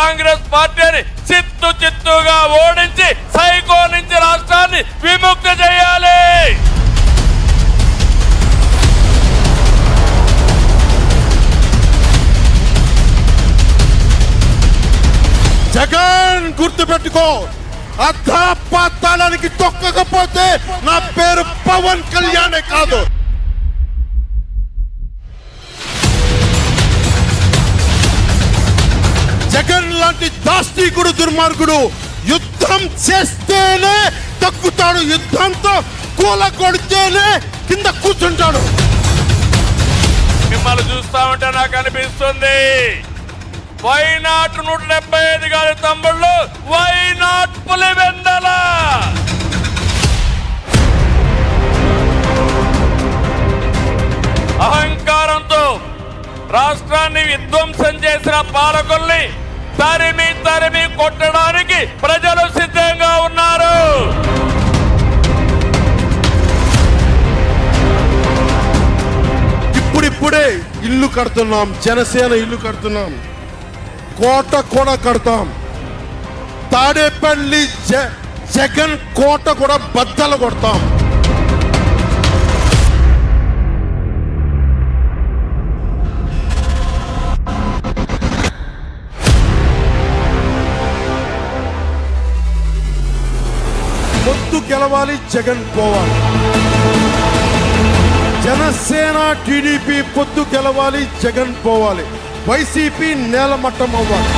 కాంగ్రెస్ పార్టీని చిత్తు చిత్తుగా ఓడించి సైకో నుంచి రాష్ట్రాన్ని విముక్తి చేయాలి. జగన్ గుర్తు పెట్టుకో అర్ధపాతాళానికి తొక్కకపోతే నా పేరు పవన్ కళ్యాణే కాదు. జగన్ లాంటి దాష్టీకుడు దుర్మార్గుడు యుద్ధం చేస్తేనే తగ్గుతాడు. యుద్ధంతో కూల కొడితేనే కింద కూర్చుంటాడు. మిమ్మల్ని చూస్తా ఉంటే నాకు అనిపిస్తుంది. వై నాట్ నూట డెబ్బై ఐదు గారి తమ్ముళ్ళు వై నాట్ పులివెందల అహంకారంతో రాష్ట్రాన్ని విధ్వంసం చేసిన పాలకులు తరిమి తరిమి కొట్టడానికి ప్రజలు సిద్ధంగా ఉన్నారు. ఇప్పుడిప్పుడే ఇల్లు కడుతున్నాం జనసేన ఇల్లు కడుతున్నాం కోట కూడా కడతాం. తాడేపల్లి జగన్ కోట కూడా బద్దలు కొడతాం. పొత్తు గెలవాలి జగన్ పోవాలి జనసేన టీడీపీ పొత్తు గెలవాలి జగన్ పోవాలి. వైసీపీ నేలమట్టం అవ్వాలి